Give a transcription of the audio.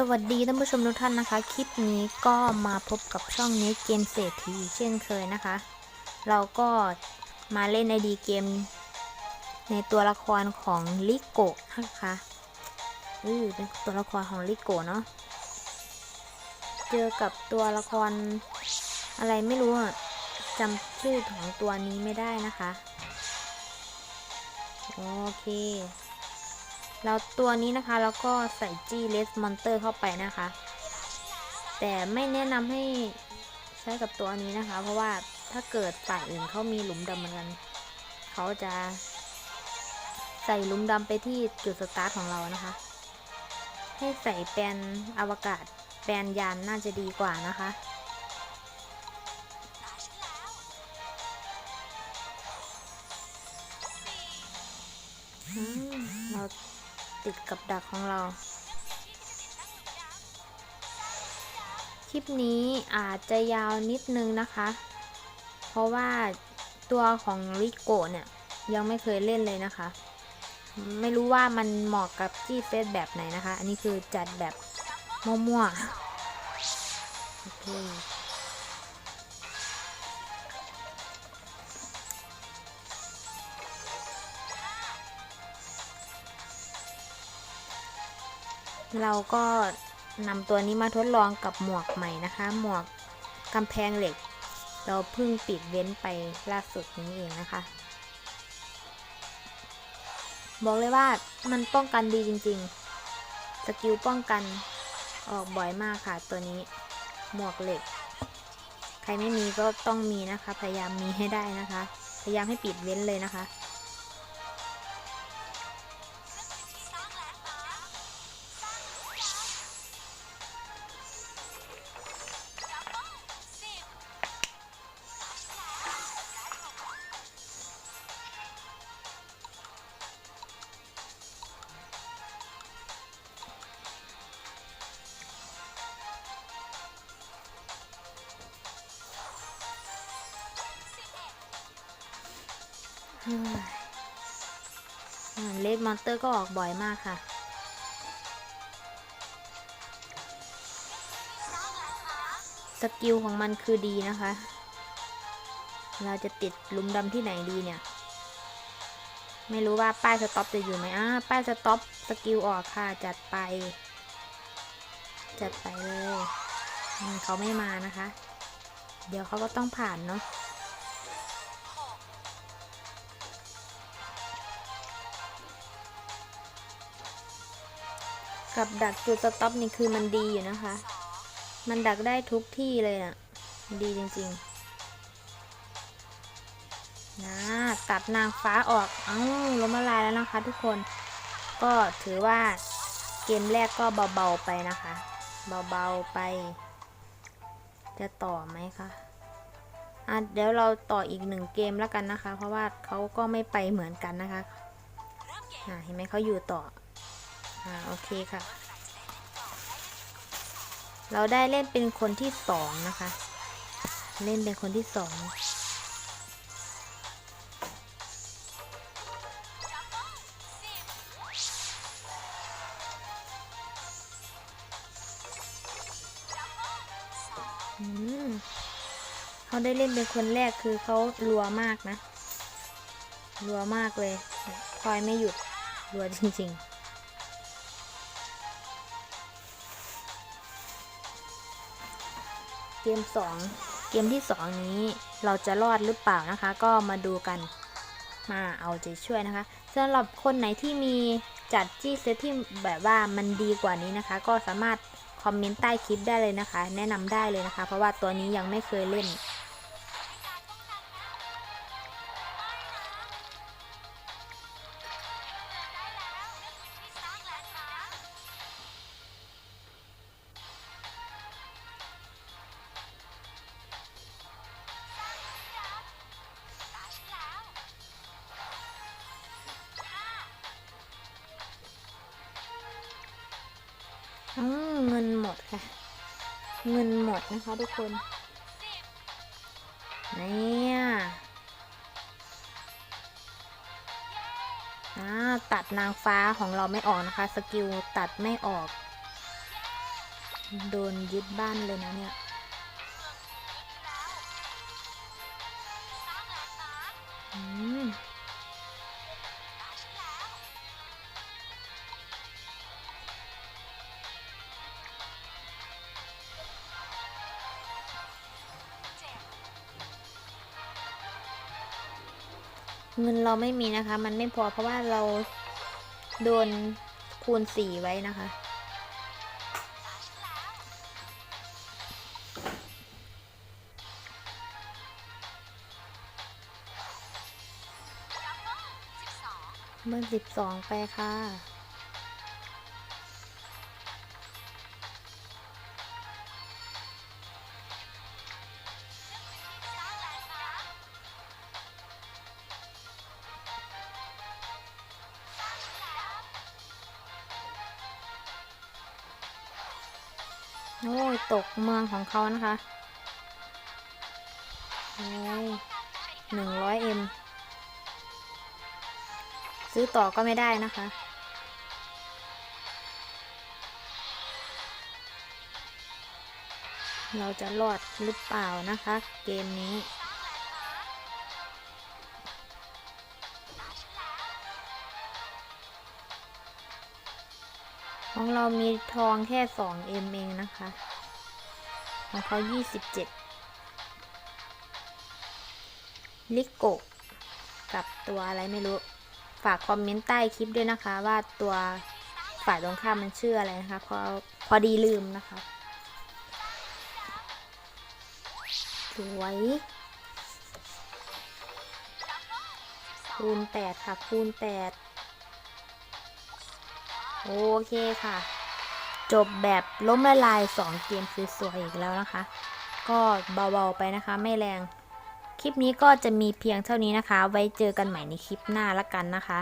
สวัสดีท่านผู้ชมทุกท่านนะคะ คลิปนี้ก็มาพบกับช่องนี้เกมเศรษฐีเช่นเคยนะคะ เราก็มาเล่นไอดีเกม ในตัวละครของลิโกะนะคะอือเป็นตัวละครของลิโกะเนาะเจอกับตัวละครอะไรไม่รู้อะจำชื่อของตัวนี้ไม่ได้นะคะ โอเค แล้วตัวนี้นะคะแล้วก็ใส่จี้เลสมอนเตอร์เข้าไปนะคะ แต่ไม่แนะนำให้ใช้กับตัวนี้นะคะ เพราะว่าถ้าเกิดฝ่ายอื่นเขามีหลุมดำเหมือนกันเขาจะใส่หลุมดำไปที่จุดสตาร์ทของเรานะคะ ให้ใส่แปลนอวกาศแปลนยานน่าจะดีกว่านะคะอืมเรา ติดกับดักของเรา คลิปนี้อาจจะยาวนิดนึงนะคะ เพราะว่าตัวของริโกเนี่ย ยังไม่เคยเล่นเลยนะคะ ไม่รู้ว่ามันเหมาะกับจี้เซตแบบไหนนะคะ อันนี้คือจัดแบบมั่วๆโอเค เราก็นำตัวนี้มาทดลองกับหมวกใหม่นะคะ หมวกกำแพงเหล็ก เราเพิ่งปิดเว้นไปล่าสุดนี้เองนะคะ บอกเลยว่ามันป้องกันดีจริงๆ สกิลป้องกันออกบ่อยมากค่ะตัวนี้ หมวกเหล็ก ใครไม่มีก็ต้องมีนะคะ พยายามมีให้ได้นะคะ พยายามให้ปิดเว้นเลยนะคะ เลดมอนเตอร์ก็ออกบ่อยมากค่ะ สกิลของมันคือดีนะคะ เราจะติดลุมดำที่ไหนดีเนี่ย ไม่รู้ว่าป้ายสต็อปจะอยู่ไหมอ่าป้ายสต็อปสกิลออกค่ะ จัดไป จัดไปเลย เขาไม่มานะคะ เดี๋ยวเขาก็ต้องผ่านเนาะ กับดักจุดสต็อปนี่คือมันดีอยู่นะคะ มันดักได้ทุกที่เลยอะ่ะ ดีจริงๆ นะ ตัดนางฟ้าออก เอ้าล้มละลายแล้วนะคะทุกคน ก็ถือว่าเกมแรกก็เบาๆไปนะคะ เบาๆไป จะต่อไหมคะอะเดี๋ยวเราต่ออีกหนึ่งเกมแล้วกันนะคะ เพราะว่าเขาก็ไม่ไปเหมือนกันนะคะ เห็นไหมเขาอยู่ต่อ อ่าโอเคค่ะ เราได้เล่นเป็นคนที่สองนะคะ เล่นเป็นคนที่สองเขาได้เล่นเป็นคนแรกคือเขารัวมากนะ รัวมากเลย คอยไม่หยุด รัวจริง ๆ เกม 2 เกมที่ 2 นี้เราจะรอดหรือเปล่านะคะ ก็มาดูกันมาเอาใจช่วยนะคะสำหรับคนไหนที่มีจัดจี้เซตที่แบบว่ามันดีกว่านี้นะคะ ก็สามารถคอมเมนต์ใต้คลิปได้เลยนะคะ แนะนำได้เลยนะคะ เพราะว่าตัวนี้ยังไม่เคยเล่น เงินหมดค่ะ เงินหมดนะคะทุกคน เนี่ย ตัดนางฟ้าของเราไม่ออกนะคะ สกิลตัดไม่ออก โดนยึดบ้านเลยนะเนี่ยอืม เงินเราไม่มีนะคะ มันไม่พอเพราะว่าเราโดนคูณสี่ไว้นะคะ เบอร์สิบสองไปค่ะ อ้ยตกเมืองของเขานะคะโอ้ยหนึ่งร้อยเอ็มซื้อต่อก็ไม่ได้นะคะ เราจะรอดหรือเปล่านะคะ เกมนี้ ของเรามีทองแค่2เอ็มเองนะคะ ของเขา27ลิโกกับตัวอะไรไม่รู้ ฝากคอมเมนต์ใต้คลิปด้วยนะคะ ว่าตัวฝ่ายตรงข้ามมันชื่ออะไรนะคะพอพอดีลืมนะคะสวยคูณ8ค่ะคูณ8 โอเคค่ะ จบแบบล้มละลาย2เกมสวยๆอีกแล้วนะคะ ก็เบาๆไปนะคะ ไม่แรง คลิปนี้ก็จะมีเพียงเท่านี้นะคะ ไว้เจอกันใหม่ในคลิปหน้าละกันนะคะ